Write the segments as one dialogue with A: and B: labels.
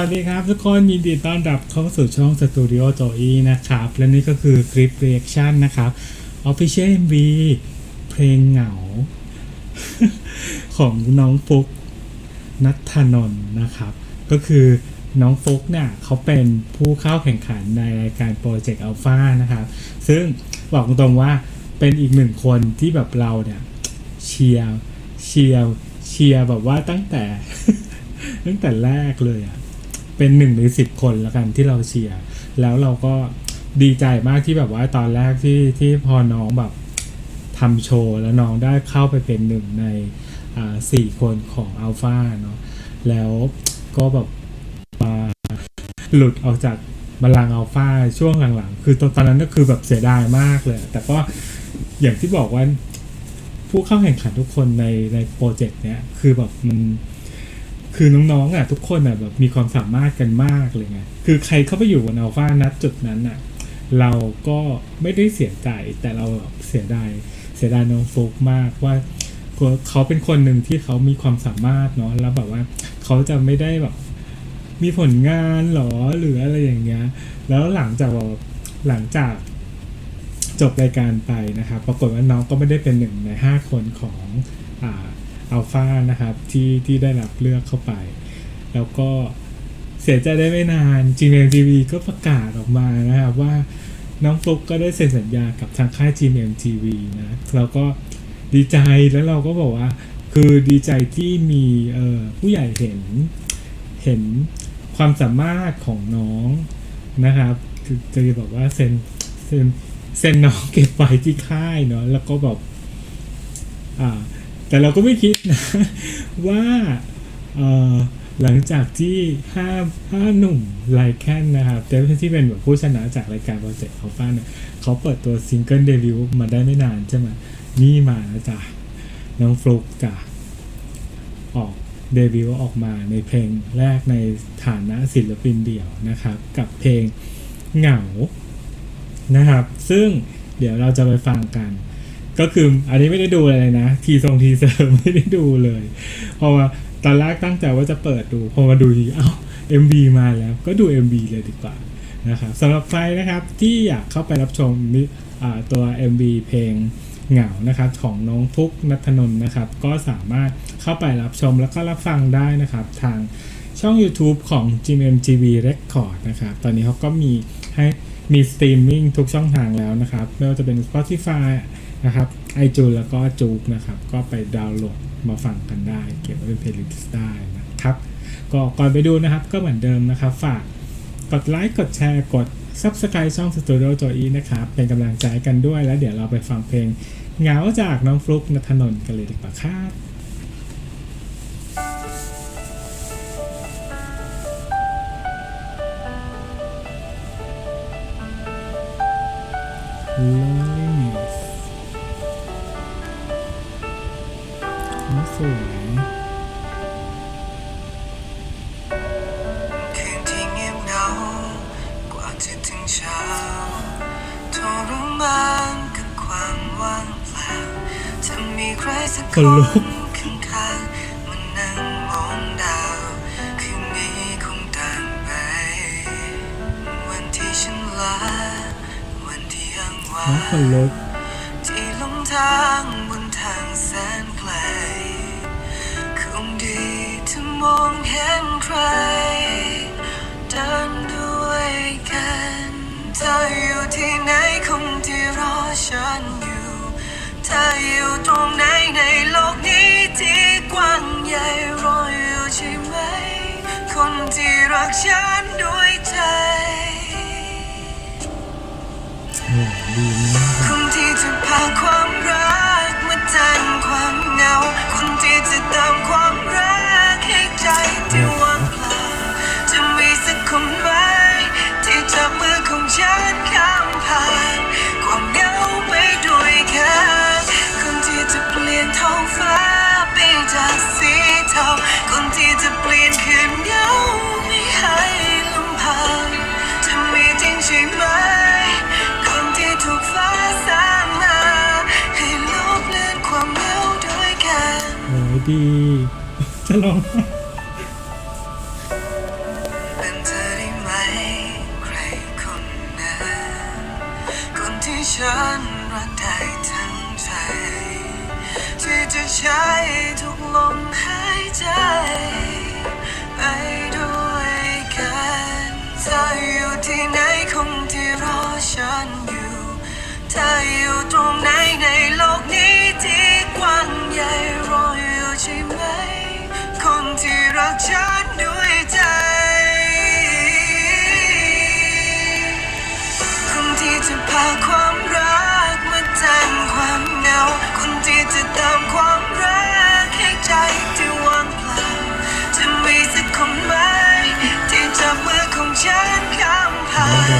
A: วัสดีครับทุกคนยินดีต้อนรับเข้าสู่ช่องสตูดิโอโจอีนะครับ และนี่ก็คือคลิปเรีแอคชั่นนะครับ Official MV เพลงเหงา ของน้องฟุกนัทธนนท์นะครับ ก็คือน้องฟุกเนี่ยเขาเป็นผู้เข้าแข่งขันในรายการโปรเจกต์อัลฟานะครับ ซึ่งบอกตรงว่าเป็นอีกหนึ่งคนที่แบบเราเนี่ยเชียร์เชียร์เชียร์แบบว่าตั้งแต่ ตั้งแต่แรกเลยอะ่ะ เป็นหนึ่งในสิบคนละกันที่เราเชียร์แล้วเราก็ดีใจมากที่แบบว่าตอนแรกที่ที่พอน้องแบบทำโชว์แล้วน้องได้เข้าไปเป็นหนึ่งในอ่าสี่คนของอัลฟาเนาะแล้วก็แบบมาหลุดออกจากบัลลังก์อัลฟาช่วงหลังๆ คือตอนตอนนั้นก็คือแบบเสียดายมากเลย แต่ก็อย่างที่บอกว่าผู้เข้าแข่งขันทุกคนในในโปรเจกต์เนี้ยคือแบบมัน คือน้องๆอะทุกคนอะแบบมีความสามารถกันมากเลยไงคือใครเข้าไปอยู่บนอัลฟานัดจุดนั้นอะเราก็ไม่ได้เสียใจแต่เราเสียดายเสียดายน้องโฟกมากว่าเขาเป็นคนหนึ่งที่เขามีความสามารถเนาะแล้วแบบว่าเขาจะไม่ได้แบบมีผลงานหรอหรืออะไรอย่างเงี้ย แล้วหลังจากหลังจากจบรายการไปนะครับ ปรากฏว่าน้องก็ไม่ได้เป็นหนึ่งใน 5 คนของอ่า อัลฟานะครับที่ที่ได้รับเลือกเข้าไป แล้วก็เสียใจได้ไม่นาน GMMTV ก็ประกาศออกมานะครับว่าน้องฟลุกก็ได้เซ็นสัญญากับทางค่าย GMMTV นะแล้วก็ดีใจแล้วเราก็บอกว่า คือดีใจที่มีผู้ใหญ่เห็นเห็นความสามารถของน้องนะครับคือจะบอกว่าเซ็นเซ็นเซ็นน้องเก็บไว้ที่ค่ายเนาะแล้วก็แบบอ่า แต่เราก็ไม่คิดนะว่าหลังจากที่ห้าห้าหนุ่มไลแคนนะครับแต่ที่เป็นแบบผู้ชนะจากรายการโปรเจกต์เขาฟ้าเนี่ยเขาเปิดตัวซิงเกิลเดบิวต์มาได้ไม่นานใช่ไหมนี่มาแล้วจ้ะน้องฟลุกจ้ะออกเดบิวต์ออกมาในเพลงแรกในฐานะศิลปินเดี่ยวนะครับ กับเพลงเหงานะครับ ซึ่งเดี๋ยวเราจะไปฟังกัน ก็คืออันนี้ไม่ได้ดูอะไรนะ ทีทรงทีเซอร์ไม่ได้ดูเลยเพราะว่าตอนแรกตั้งใจว่าจะเปิดดูพอมาดูทีเอ้า MV มาแล้วก็ดู MV เลยดีกว่านะครับสำหรับใครนะครับที่อยากเข้าไปรับชมตัว MV เพลงเหงานะครับของน้องพุกนัทนนท์นะครับ ก็สามารถเข้าไปรับชมแล้วก็รับฟังได้นะครับ ทางช่อง YouTube ของ GMMTV Record นะครับ ตอนนี้เขาก็มีให้มีสตรีมมิ่งทุกช่องทางแล้วนะครับ ไม่ว่าจะเป็น Spotify นะครับ iTunes แล้วก็จูกนะครับ ก็ไปดาวน์โหลดมาฟังกันได้ เก็บไว้เป็นเพลย์ลิสต์ได้นะครับ ก็ก่อนไปดูนะครับก็เหมือนเดิมนะครับ ฝากกดไลค์กดแชร์กด Subscribe ช่อง Studio j o y นะครับ เป็นกำลังใจกันด้วยแล้วเดี๋ยวเราไปฟังเพลงเหงาจากน้องฟลุกนัทนนท์กันเลยดีกว่าครับ Loneliness า
B: กว่าจะถึงเช้าทรมานกับความว่างเปล่าจะมีใครสักค
A: คน
B: น
A: ลุก
B: ข้างๆมานั่งมองดาวคืนนี้คงต่างไป วันที่ฉันลาวันที่ยังว่าง
A: น้องคนลุก
B: ที่หลงทางบนทางแสนไกลคงดีถ้ามองเห็นใครเดินด้วย กันเธออยู่ที่ไหนคงที่รอฉันอยู่เธออยู่ตรงไหนในโลกนี้ที่กว้างใหญ่รออยู่ใช่ไหม คนที่รักฉันด้วยใจ
A: ดีมาก
B: คนที่จะพาความรักมาแทนความเหงาคนที่จะติมความ เศาคนที่จะเปลี่ยนคืนเงาไม่ให้ลำพังจะมีจริงใช่ไหม คนที่ถูกฟ้าสร้างมาให้ลบเลือนความเหงาด้วยกัน
A: โอ้ยดี จะลอง
B: เป็นเธอได้ไหม ใครคนนั้นคนที่ฉันรักได้ทั้งใจ ที่จะใช้ คงที่รอฉันอยู่ เธออยู่ตรงไหนในโลกนี้ที่กว้างใหญ่รออยู่ใช่ไหม คนที่รักฉันา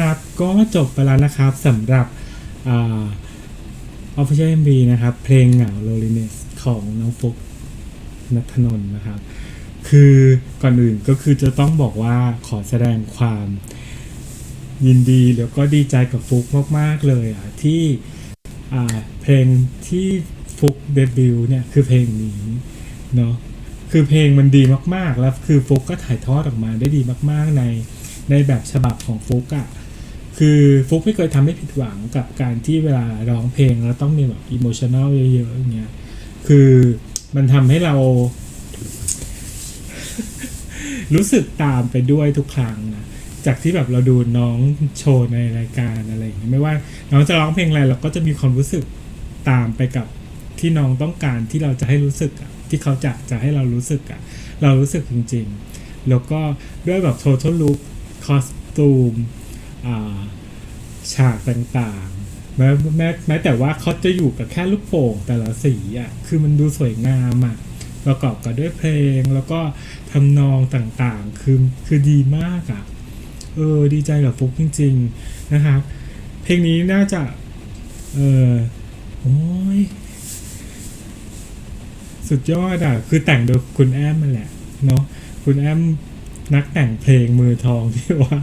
A: ครับ ก็จบไปแล้วนะครับสำหรับอ่า Official MV นะครับ เพลงเหงา Loneliness ของน้องฟุกนัทนนท์นะครับ คือก่อนอื่นก็คือจะต้องบอกว่าขอแสดงความยินดีแล้วก็ดีใจกับฟุกมาก ๆ เลยอะที่เพลงที่ฟุกเดบิวต์เนี่ยคือเพลงนี้เนาะคือเพลงมันดีมากๆ แล้วคือฟุกก็ถ่ายทอดออกมาได้ดีมาก ๆ ในในแบบฉบับของฟุกอะ่ะ คือฟุกไม่เคยทำให้ผิดหวังกับการที่เวลาร้องเพลงแล้วต้องมีแบบอิโมชัน a ลเยอะๆอย่างเงี้ยคือมันทำให้เรา รู้สึกตามไปด้วยทุกครั้งนะจากที่แบบเราดูน้องโชว์ในรายการอะไรอย่างเงี้ยไม่ว่าน้องจะร้องเพลงอะไรเราก็จะมีความรู้สึกตามไปกับที่น้องต้องการที่เราจะให้รู้สึกอะที่เขาจะจะให้เรารู้สึกอะเรารู้สึกจริง ๆ แล้วก็ด้วยแบบ total look คอสตูมอ่า ฉากต่างๆ แม้แม้แม้แต่ว่าเขาจะอยู่กับแค่ลูกโป่งแต่ละสีอะคือมันดูสวยงามอะประกอบกับด้วยเพลงแล้วก็ทำนองต่างๆ คือคือดีมากอะเออดีใจกับฟุกจริง ๆ นะครับ เพลงนี้น่าจะ เออโอ้ยสุดยอดอะ คือแต่งโดยคุณแอมมันแหละ เนาะคุณแอม นักแต่งเพลงมือทองที่ว่า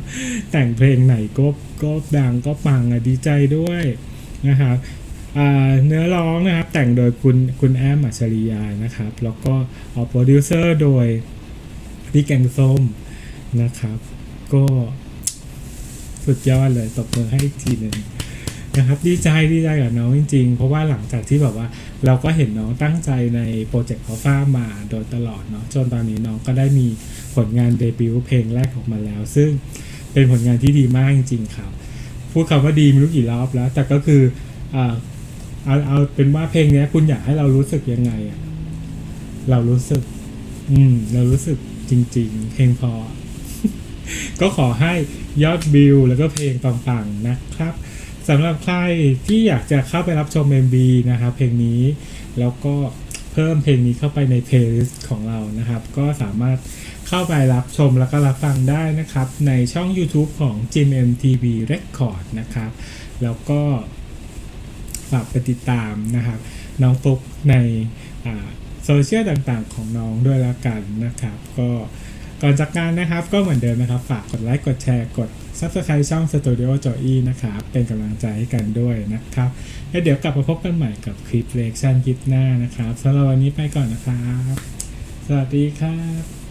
A: แต่งเพลงไหนก็ก็ดังก็ปังอะดีใจด้วยนะครับเนื้อร้องนะครับแต่งโดยคุณคุณแอมอัจฉริยานะครับ แล้วก็ออกโปรดิวเซอร์โดยพี่แกงส้มนะครับ ก็สุดยอดเลยตบมือให้อีกทีหนึ่ง นะครับดีใจดีใจกับน้องจริง ๆ เพราะว่าหลังจากที่แบบว่าเราก็เห็นน้องตั้งใจในโปรเจกต์อัลฟามาโดยตลอดเนาะจนตอนนี้น้องก็ได้มีผลงานเดบิวต์เพลงแรกออกมาแล้ว ซึ่งเป็นผลงานที่ดีมากจริง ๆ ครับ พูดคำว่าดีไม่รู้กี่รอบแล้ว แต่ก็คืออ่าเอาเอาเป็นว่าเพลงนี้คุณอยากให้เรารู้สึกยังไงอะเรารู้สึก อืม เรารู้สึกจริง ๆ เพลงพอ ก็ขอให้ยอดวิวแล้วก็เพลงปังๆนะครับ สำหรับใครที่อยากจะเข้าไปรับชม MV นะครับเพลงนี้แล้วก็เพิ่มเพลงนี้เข้าไปในเพลย์ลิสต์ของเรานะครับ ก็สามารถเข้าไปรับชมแล้วก็รับฟังได้นะครับ ในช่อง YouTube ของ GMMTV Record นะครับ แล้วก็ฝากไปติดตามนะครับ น้องฟุกในโซเชียลต่างๆของน้องด้วยแล้วกันนะครับ ก็ ก่อนจากการนะครับก็เหมือนเดิมนะครับ ฝากกดไลค์กดแชร์กด Subscribe ช่อง Studio j o y นะครับ เป็นกำลังใจให้กันด้วยนะครับแล้วเดี๋ยวกลับมาพบกันใหม่กับคลิปเลคชั่นคลิปหน้านะครับสำหรับวันนี้ไปก่อนนะครับ สวัสดีครับ